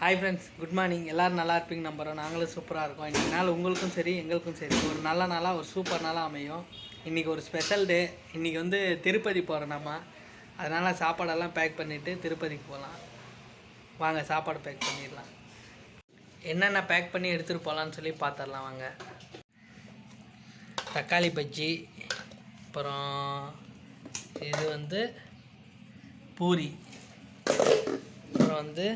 Hi friends good morning எல்லோரும் நல்லா இருப்பீங்க நம்புகிறோம் நாங்களும் சூப்பராக இருக்கோம். இன்றைக்கி நாள் உங்களுக்கும் சரி எங்களுக்கும் சரி. ஒரு நல்ல நாளாக ஒரு சூப்பர் நாளாக அமையும். இன்றைக்கி ஒரு ஸ்பெஷல் டே இன்றைக்கி வந்து திருப்பதி போகிறோம் நம்ம அதனால் சாப்பாடெல்லாம் பேக் பண்ணிவிட்டு திருப்பதிக்கு போகலாம் வாங்க சாப்பாடு பேக் பண்ணிடலாம். என்னென்ன பேக் பண்ணி எடுத்துகிட்டு போகலான்னு சொல்லி பார்த்துடலாம் வாங்க. தக்காளி பஜ்ஜி அப்புறம் இது வந்து பூரி அப்புறம் வந்து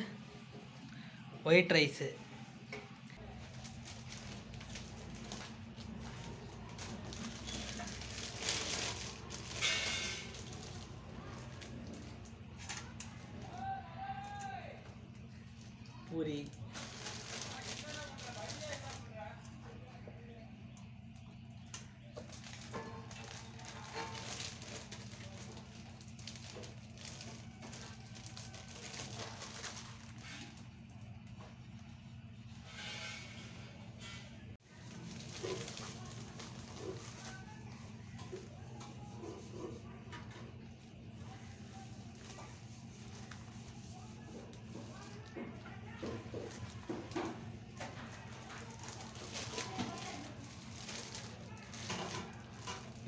white rice. Puri.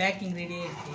Packing ready ஆயிடுச்சு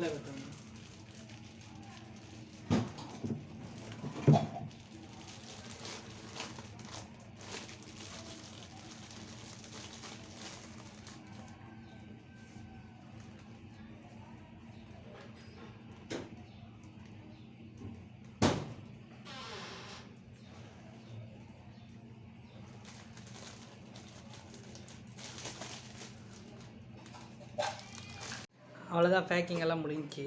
clever. அவ்வளோதான் பேக்கிங் எல்லாம் முடிஞ்சுச்சு.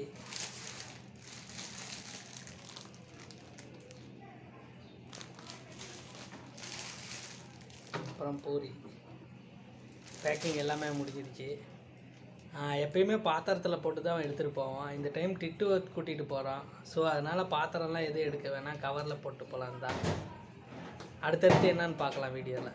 அப்புறம் பூரி. பேக்கிங் எல்லாமே முடிஞ்சிருச்சு. எப்பயுமே பாத்திரத்தில் போட்டு தான் எடுத்துகிட்டு போவோம். இந்த டைம் டிட்டு கூட்டிகிட்டு போகிறோம் ஸோ அதனால் பாத்திரம்லாம் எதுவும் எடுக்க வேணாம். கவரில் போட்டு போகலான் தான். அடுத்தடுத்து என்னன்னு பார்க்கலாம் வீடியோவில்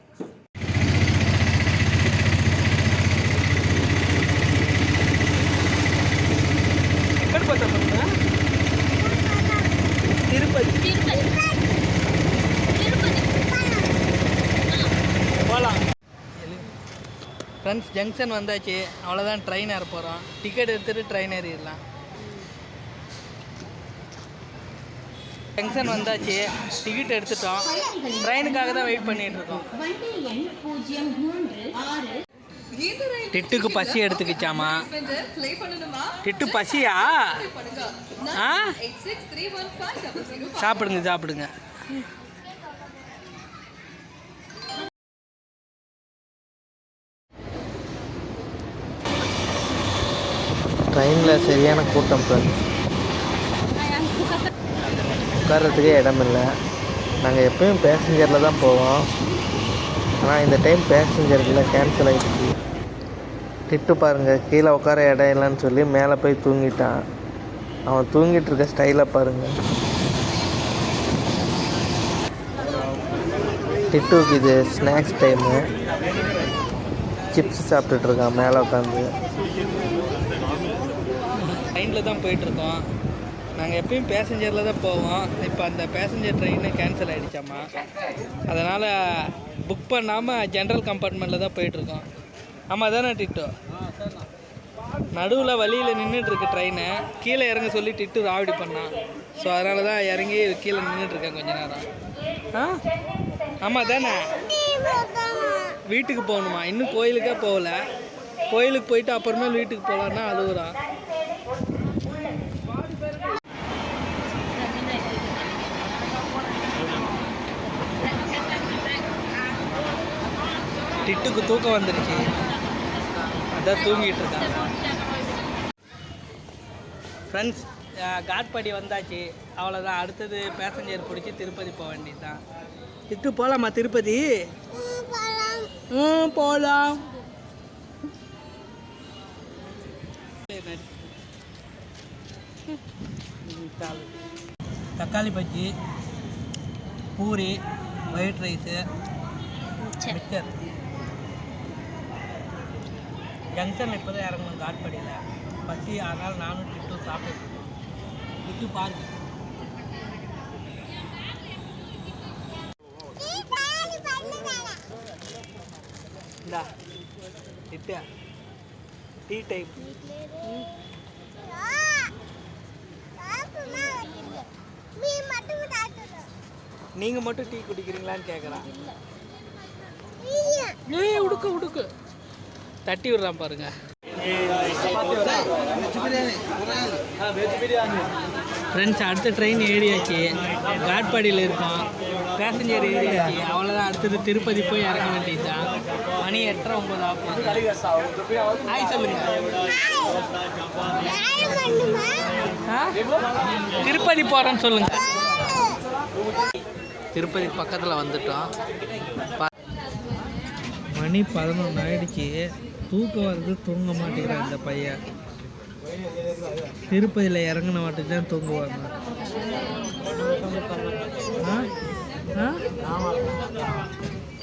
திருப்பதி போகலாம் ஃப்ரெண்ட்ஸ் ஜங்ஷன் வந்தாச்சு. அவ்வளோதான் ட்ரெயின் ஏற போகிறோம் டிக்கெட் எடுத்துகிட்டு ட்ரெயின் ஏறிடலாம். ஜங்ஷன் வந்தாச்சு. டிக்கெட் எடுத்துட்டோம். ட்ரெயினுக்காக தான் வெயிட் பண்ணிகிட்ருக்கோம் டிட்டுக்கு பசி எடுத்துக்கிச்சாமா? டிட்டு பசியா? ஆ? சாப்பிடுங்க சாப்பிடுங்க. ட்ரெயினில் சரியான கூட்டம் ஃப்ரெண்ட்ஸ் உட்கார்றதுக்கே இடம் இல்லை நாங்கள் எப்பயும் பேசஞ்சரில் தான் போவோம். ஆனால் இந்த டைம் பேசஞ்சரில் கேன்சல் ஆகிடுச்சு திட்டு பாருங்கள் கீழே உட்கார இடம் இல்லைன்னு சொல்லி மேலே போய் தூங்கிட்டான். அவன் தூங்கிட்டு இருக்க ஸ்டைலை பாருங்கள் டிட்டுக்கு இது ஸ்நாக்ஸ் டைமு சிப்ஸ் சாப்பிட்டுட்டு இருக்கான் மேலே உட்காந்து. ட்ரெயினில் தான் போயிட்டுருக்கோம் நாங்கள் எப்பயும் பேசஞ்சரில் தான் போவோம். இப்போ அந்த பேசஞ்சர் ட்ரெயினை கேன்சல் ஆகிடுச்சாம்மா அதனால் புக் பண்ணாமல் ஜென்ரல் கம்பார்ட்மெண்ட்டில் தான் போயிட்டுருக்கோம் ஆமாம் தானே டிட்டோ? நடுவில் வழியில் நின்றுட்டுருக்கு ட்ரெயினை கீழே இறங்க சொல்லி டிட்டு ராவடி பண்ணான் ஸோ அதனால தான் இறங்கி கீழே நின்றுட்டுருக்கேன் கொஞ்ச நேரம். ஆ? ஆமாம் தானே வீட்டுக்கு போகணுமா? இன்னும் கோயிலுக்கே போகல. கோயிலுக்கு போயிட்டு அப்புறமேல் வீட்டுக்கு போகலான்னா அழுகுறான் டிட்டுக்கு தூக்கம் வந்துருச்சு. அதான் தூங்கிட்டு இருக்கான் ஃப்ரெண்ட்ஸ் காட்பாடி வந்தாச்சு. அவ்வளோதான் அடுத்தது பேசஞ்சர் பிடிச்சி திருப்பதி போக வேண்டியது தான் போகலாமா திருப்பதி? ம் போகலாம் தக்காளி bajji puri white rice mixture junction இப்போ தான் இறங்கணும் காட்படியில் பசி ஆனால் நானும் டிட்டு சாப்பிட்டு டிட்டு பார்க்கு இந்தா டிட்டு டீ டைப் நீங்கள் மட்டும் டீ குடிக்கிறீங்களான்னு கேட்குறான் நீ உடுக்கு உடுக்கு. தட்டி விடுறான் பாருங்க. ஃப்ரெண்ட்ஸ் அடுத்த ட்ரெயின் ஏறியாச்சு. காட்பாடியில் இருக்கோம் பேசஞ்சர் ஏறியாச்சு. அவ்வளோதான் அடுத்தது திருப்பதி போய் இறங்க வேண்டியதுதான். மணி எட்டரை ஒம்பது ஆகும். ஹாய் சொல்லுங்க. திருப்பதி போகிறேன்னு சொல்லுங்க. திருப்பதி பக்கத்தில் வந்துட்டோம். மணி பதினொன்று ஆயிடுச்சு. தூக்கம் வருது தூங்க மாட்டேங்கிறான் இந்த பையன். திருப்பதியில் இறங்கின வாட்டுக்கு தான் தூங்குவாங்க.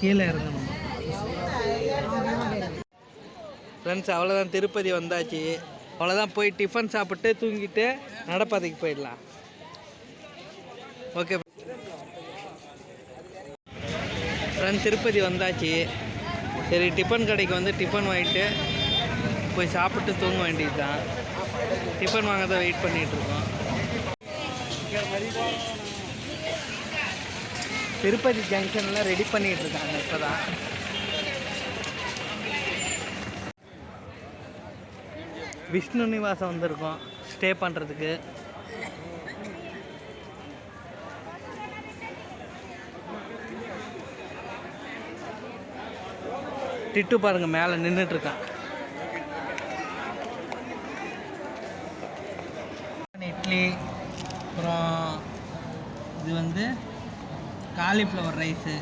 கீழே இறங்கணும். ஃப்ரெண்ட்ஸ் அவ்வளோதான் திருப்பதி வந்தாச்சு. அவ்வளோதான் போய் டிஃபன் சாப்பிட்டு தூங்கிட்டு நடப்பாதைக்கு போயிடலாம். ஓகே ஃப்ரெண்ட்ஸ் திருப்பதி வந்தாச்சு. சரி டிஃபன் கடைக்கு வந்து டிஃபன் வாங்கிட்டு போய் சாப்பிட்டு தூங்க வேண்டியது தான் டிஃபன் வாங்க தான் வெயிட் பண்ணிகிட்டு இருக்கோம் திருப்பதி ஜங்ஷன்லாம் ரெடி பண்ணிகிட்டு இருக்காங்க இப்போ தான் விஷ்ணு நிவாசம் வந்திருக்கோம். ஸ்டே பண்ணுறதுக்கு டிட்டு பாருங்கள் மேலே நின்றுட்டு இருக்கான் இட்லி அப்புறம் இது வந்து காலிஃப்ளவர் ரைஸு.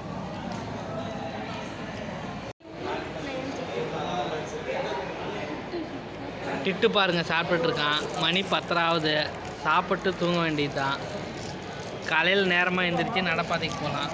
டிட்டு பாருங்க சாப்பிட்டுட்ருக்கான். மணி பத்தராவது. சாப்பிட்டு தூங்க வேண்டியது தான் காலையில் நேரமாக எழுந்திரிச்சு நடப்பாதைக்கு போகலாம்